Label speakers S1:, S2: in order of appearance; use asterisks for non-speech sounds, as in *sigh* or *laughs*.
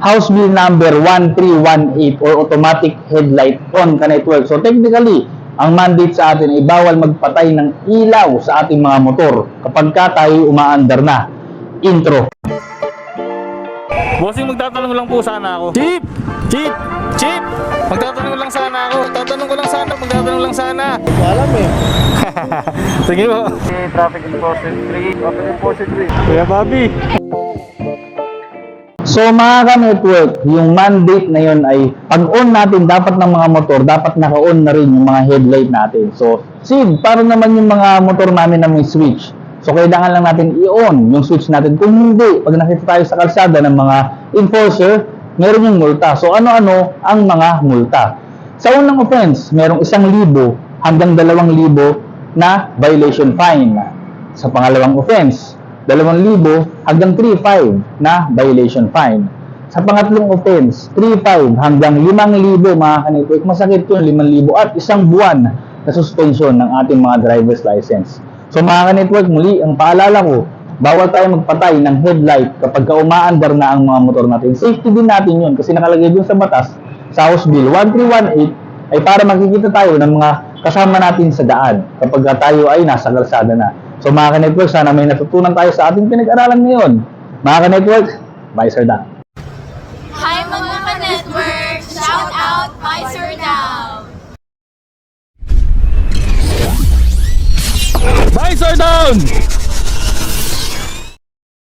S1: House Bill number 1318 or automatic headlight on ka network. So technically, ang mandate sa atin ay bawal magpatay ng ilaw sa ating mga motor kapag ka tayo umaandar na. Intro.
S2: Bossing, magtatanong lang po sana ako. Chip! Chip! Chip! Magtatanong lang sana ako. Tatanong ko lang sana. Magtatanong lang sana.
S3: Alam eh. *laughs*
S2: Sige po.
S3: Traffic Enforcement 3, Traffic Enforcement 3.
S2: Kuya Bobby.
S1: So mga ka-network, yung mandate na yun ay pag-on natin dapat ng mga motor, dapat naka-on na rin yung mga headlight natin. So, Sid, para naman yung mga motor namin na may switch. So, kailangan lang natin i-on yung switch natin. Kung hindi, pag nakita tayo sa kalsada ng mga enforcer, meron yung multa. So, ano-ano ang mga multa? Sa unang offense, merong isang libo hanggang dalawang libo na violation fine. Sa pangalawang offense, 2,000 hanggang 3,500 na violation fine. Sa pangatlong offense, 3,500 hanggang 5,000 mga kanetwork. Masakit yun, 5,000 at isang buwan na suspension ng ating mga driver's license. So mga kanetwork, muli, ang paalala ko, bawal tayo magpatay ng headlight kapag ka umaandar na ang mga motor natin. Safety din natin yun kasi nakalagay dun sa batas, sa House Bill 1318, ay para makikita tayo ng mga kasama natin sa daan kapag ka tayo ay nasa kalsada na. So mga ka-network, sana may natutunan tayo sa ating pinag-aralan ngayon. Mga ka-network, bye sir Dan.
S4: Hi mga ka-network! Shout out Visor now!
S2: Visor down!